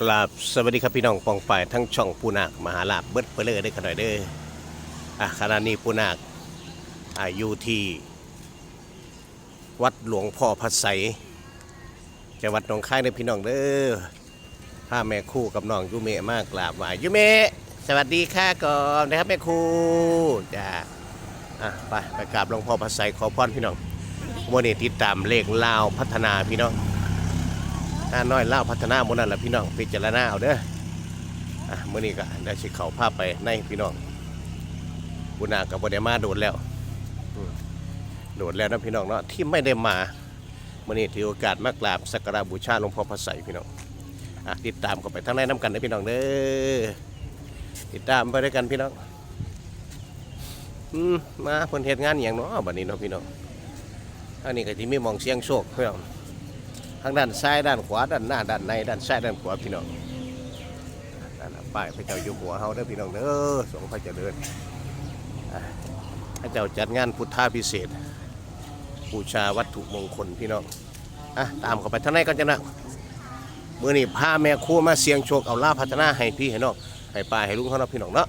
กราบสวัสดีครับพี่น้องปองฝ่ายทั้งช่องปูนาคมหาลาบเบิดเปเลยได้ขน่อยเด้ออะขณะนี้ปูนาคอาอยู่ที่ วัดหลวงพ่อพระไสยจังหวัดหนองคายเด้อพี่น้องเด้อพาแม่คู่กับน้องยุเมะมากกราบไหวยุเมะสวัสดีค่ะก่อนนะครับแม่ครูจ้าอะไปไปกราบหลวงพ่อพระไสยขอพรพี่น้องวันนี้ติดตามเลขลาวพัฒนาพี่น้องาน้อยเล่าพัฒนาหมดนั่นแหละพี่น้องพิจารณาเอาเด้ออะมื้อนี้ก็ได้สิเข้าภาพไปในพี่น้องบุญนากับบ่ได้มาโดดแล้วโดดแล้วนะพี่น้องเนาะที่ไม่ได้มามื้อนี้ถือโอกาสมากราบสักการะบูชาหลวงพ่อพระไสพี่น้องอติดตามกันไปทั้งในน้ำกันนะพี่น้องเด้อติดตามไปด้วยกันพี่น้องอืมมาเพิ่นเฮ็ดงานอย่างเนาะบัดนี้เนาะพี่น้องอันนี้ก็สิมีมองเสียงโชคพี่น้อง ทางด้านซ้ายด้านขวาด้านหน้าด้านในด้านซ้ายด้านขวาพี่น้องนั่นนะป้ายพระเจ้าอยู่หัวเฮาเด้อพี่น้องเด้อสงฆ์พระเจริญพระเจ้าจัดงานพุทธาพิเศษบูชาวัตถุมงคลพี่น้องอะตามเข้าไปทางในกันจังนะมื้อนี้พาแม่ครัวมาเสียงโชคเอาลาพัฒนาให้พี่ให้น้องให้ป้าให้ลุงเขาเนาะพี่น้องเนาะ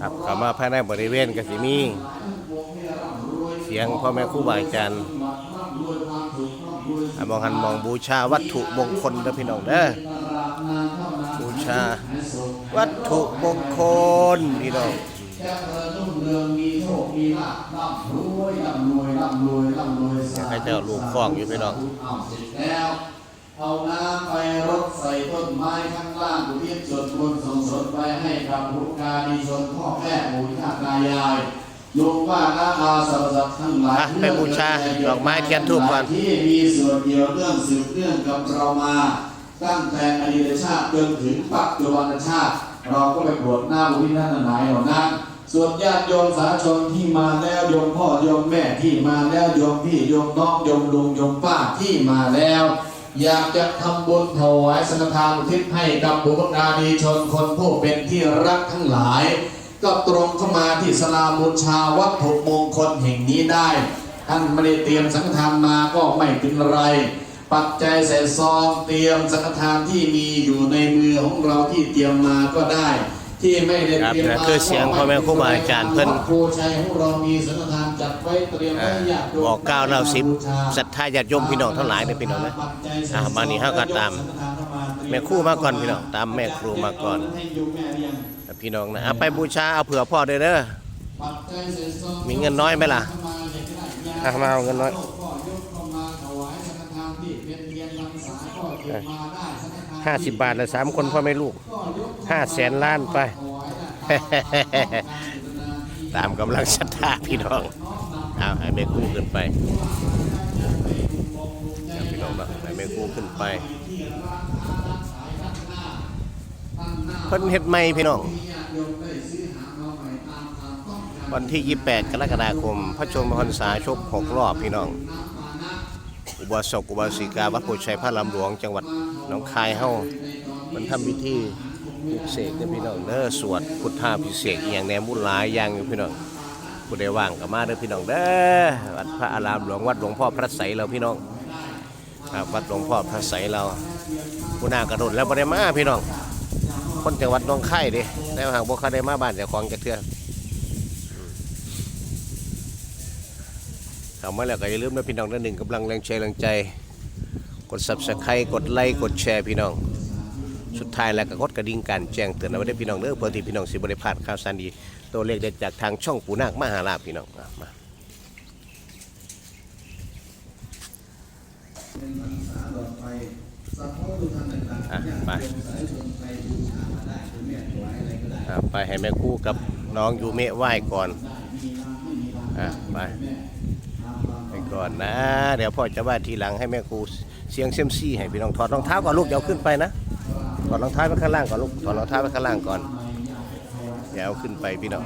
ครับเข้ามาภายในบริเวณกสิมี เสียงพ่อแม่ครูบาอาจารย์อะมองหันมองบูชาวัตถุมงคลเด้อพี่น้องเด้อบูชา วัตถุมงคลพี่น้องอยาธุให้เจ้าลูกคล้องอยู่พี่น้อง เอาเสร็จแล้วเอาน้ำไปรดใส่ต้นไม้ข้างล่างอุทิศส่วนบุญส่งสนไปให้กับบุตรการีชนพ่อแม่ปู่ย่าตายายลุงป้าน้าอาสรรพสัตว์ทั้งหลายอะไปบูชาดอกไม้เทียนธูปก่อนที่มีส่วนเกี่ยวเรื่องสืบเรื่องกับเรามา ตั้งแต่อดีตชาติจนถึงปัจจุบันชาติ เราก็ไปโปรดหน้าบุญท่านหลายเหล่านั้นส่วนญาติโยมสาชนที่มาแล้วโยมพ่อโยมแม่ที่มาแล้วโยมพี่โยมน้องโยมลุงโยมป้าที่มาแล้ว อยากจะทำบุญถวายสังฆทานอุทิศให้กับบุพการีชนคนผู้เป็นที่รักทั้งหลาย ก็ตรงเข้ามาที่สลาบูชาวัตถุมงคลแห่งนี้ได้ท่านไม่ได้เตรียมสังฆทานมาก็ไม่เป็นไร ปัจจัยใส่ซองเตรียมสังฆทานที่มีอยู่ในมือของเราที่เตรียมมาก็ได้ ที่ไม่ได้เตรียมครับมาคือเสียงพ่อแม่ครูบาอาจารย์เพิ่นครูชัยของเรามีสังฆทาน จัดไว้เตรียมอ่าให้ญาติโยมบอกกล่าวเล่าสิบบูชาศรัทธาญาติโยมพี่น้องทั้งหลายเด้อพี่น้องนะปัจจัยใส่อ่ามานี่เฮาก็ตาม แม่ครูมาก่อนพี่น้องตามแม่ครูมาก่อนให้โยมแม่เรียนพี่น้องนะเอาไปบูชาเอาเผื่อพ่อเด้อเด้อปัจจัยใส่ซองมีเงินน้อยไหมล่ะเข้ามาเด็กได้ญาติถ้ามาเอาเงินน้อยก็ยกเข้ามาถวายสังฆทานที่เป็นเทียนพรรษาก็เก็บมาได้สังฆทานห้าสิบบาทละสามคนพ่อแม่ลูกห้าแสนล้านไป ตามกำลังศรัทธาพี่น้องเอาให้แม่กู้ขึ้นไปพี่น้องเนาะให้แม่กู้ขึ้นไปเพิ่นเฮ็ดใหม่พี่น้องวันที่ 28 กรกฎาคม พระชนมพรรษาชก6รอบพี่น้อง อุบาสกอุบาสิกาวัดโพชัยพระลำหลวง จังหวัดหนองคายเฮามันทำพิธี ปลุกเสกเด้อพี่น้องเด้อสวดพุทธาพิเศษอหย่างแนวบุญหลายอย่างอยู่พี่น้องผู้ใดว่างก็มาเด้อพี่น้องเด้อวัดพระอารามหลวงวัดหลวงพ่อพระไสยเราพี่น้องครับวัดหลวงพ่อพระไสยเราผู้นากระโดดแล้วบ่ได้มาพี่น้อง คนจังหวัดหนองคายเด้แต่ว่าหากบ่เคยได้มาบ้านเจ้าของจักเทื่อเข้ามาแล้วก็อย่าลืมนะพี่น้องนะหนึ่งกำลังแรงใจแรงใจ กด subscribe กดไลค์กดแชร์พี่น้อง สุดท้ายแล้วก็กดกระดิ่งการแจ้งเตือนเอาไว้ได้พี่น้องเด้อเพื่อที่พี่น้องสิบริพลาดข่าวสารดีตัวเลขเด็ดจากทางช่องปูนาคมหาลาภพี่น้องอะมาเป็นพรรษาต่อไปสัพพะทุกท่านต่างๆอะไปอะไปให้แม่คู่กับน้องยูเมะไหว้ก่อนไม่มีทางอะไปไปก่อนนะ เดี๋ยวพ่อจะว่าทีหลังให้แม่ครูเสียงเซยมซี่ให้พี่น้องถอดรองเท้าก่อนลูกอย่าเอาขึ้นไปนะ ถอดรองเท้าไปข้างล่างก่อนลูกถอดรองเท้าไปข้างล่างก่อนอย่าเอาขึ้นไปพี่น้อง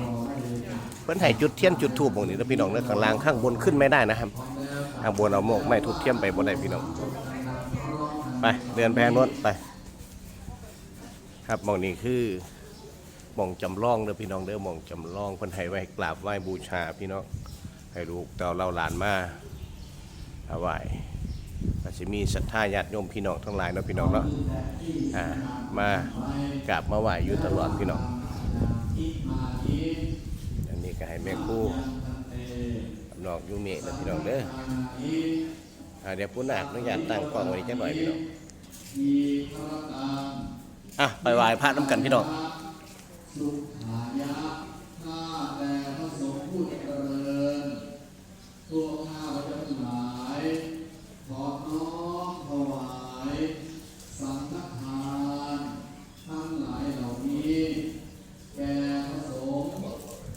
เพิ่นให้จุดเทียนจุดทูบตรงนี้นะพี่น้องเนื้อข้างล่างข้างบนขึ้นไม่ได้นะครับข้างบนเอาหมวกไม่ทุบเทียมไปบนได้พี่น้องไปเดินแพงน้นไป ครับหมองนี้คือหมองจำลองเด้อพี่น้องเด้อหมองจำลองเพิ่นให้ไว้กราบไหว้บูชาพี่น้องให้ลูกเต่าเล่าหลานมาถวาย ก็จะมีศรัทธาญาติโยมพี่น้องทั้งหลายเนาะพี่น้องเนาะมากราบมาไหว้อยู่ตลอดพี่น้องอันนี้ก็ให้แม่ครู่กับน้องยูเมะนะพี่น้องเด้อเดี๋ยวปุ้นาคอนุญาตตั้งกล้องไว้จักหน่อยพี่น้องอะไปไหว้พระน้ำกันพี่น้องตัวข้าพเจ้าทั้งหลาย ขอน้อมถวายสังฆทานทั้งหลายเหล่านี้ แก่พระสงฆ์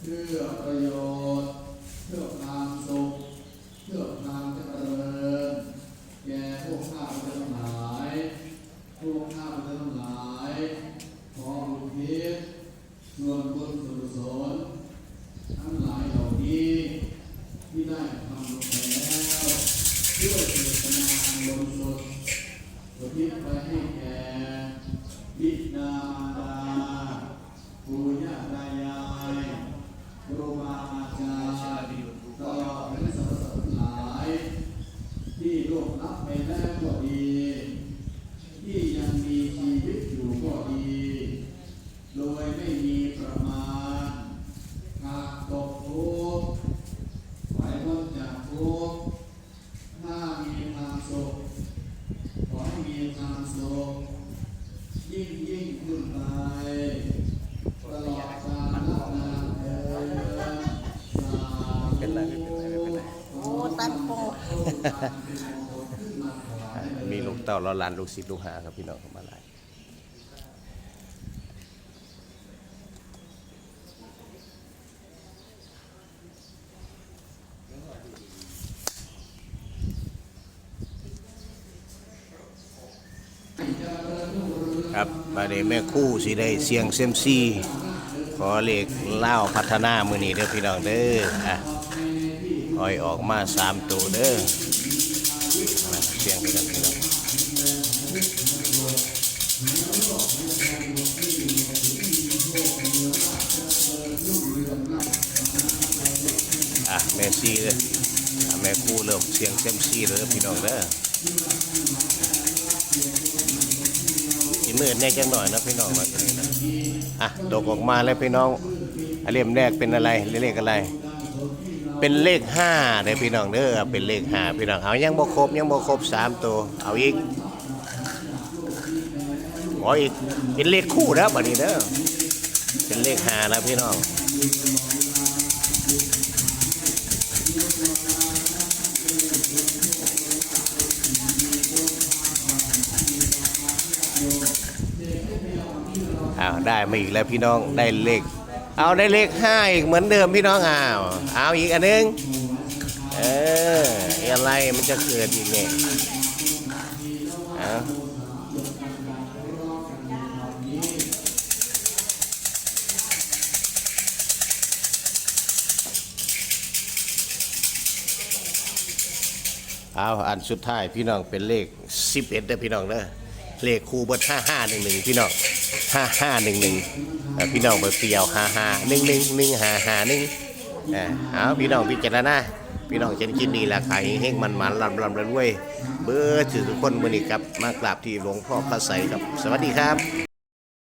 เพื่อประโยชน์ เพื่อความสุข เพื่อความเจริญ แก่พวกข้าพเจ้าทั้งหลาย พวกข้าพเจ้าทั้งหลาย ขออุทิศส่วนบุญส่วนกุศลทั้งหลายเหล่านี้ที่ได้ทำลงไปแล้วด้วยเจตนาอันบริสุทธิ์อุทิศไปให้แก่บิดามารดาปู่ย่าตายายครูบาอาจารย์ตลอดถึงสรรพสัตว์ทั้งหลาย ที่ร่วงรับไปแล้วก็ดี ที่ยังมีชีวิตอยู่ก็ดี โดยไม่มีประมาณหากตกทุกข์ไปพ้นจากทุกข์ถ้ามีความสุขขอให้มีความสุขยิ่งยิ่งขึ้นไปตลอดกาลนานเถิดสาธุ เป็นไรไม่เป็นไรไม่เป็นไร โอ้ตั้งโปะ อะ มีลูกเต่าเราลานลูกศิษย์ลูกหาครับพี่น้องเข้ามาหลายครับมาเดแม่คู่สิได้เสียงเซมซีขอเลขเล่าพัฒนามือนี้เด้อพี่น้องเด้ออะคอยออกมาสามตัวเด้อ เสียงกันพี่น้องอะแม่ซีเลยอะแม่คู่เริ่มเสียงเซมซีเลยพี่น้องเด้อสิมืดแน่จังหน่อยนะพี่น้องมาตรงนี้นะอะตกออกมาแล้วพี่น้องอะเล่มแรกเป็นอะไรเลขอะไร เป็นเลขห้าเด้อพี่น้องเด้อเป็นเลขห้าพี่น้องเอายังบ่ครบยังบ่ครบสามตัวเอาอีกขออีกเป็นเลขคู่แล้วบัดนี้เด้อเป็นเลขห้าแล้วพี่น้องอ้าวได้มาอีกแล้วพี่น้องได้เลข เอาได้เลขห้าอีกเหมือนเดิมพี่น้องอ้าวเอาอีกอันนึงเอออะไรมันจะเกิดอีกเนี่ยเอาเอาอันสุดท้ายพี่น้องเป็นเลข 11เด้อพี่น้องเด้อเลขคู่เบิด5511พี่น้อง ฮ่าฮ่าหนึ่งหนึ่งพี่น้องเบอร์เปียวฮ่าฮ่าหนึ่งหนึ่งหนึ่งฮ่าฮ่าหนึ่งอ่าเอาพี่น้องพิจารณาพี่น้องจะได้กินดีละขายเฮงมันมันลำลำรวย เบอร์ถือทุกคนวันนี้ครับมากราบที่หลวงพ่อพระใสครับ สวัสดีครับ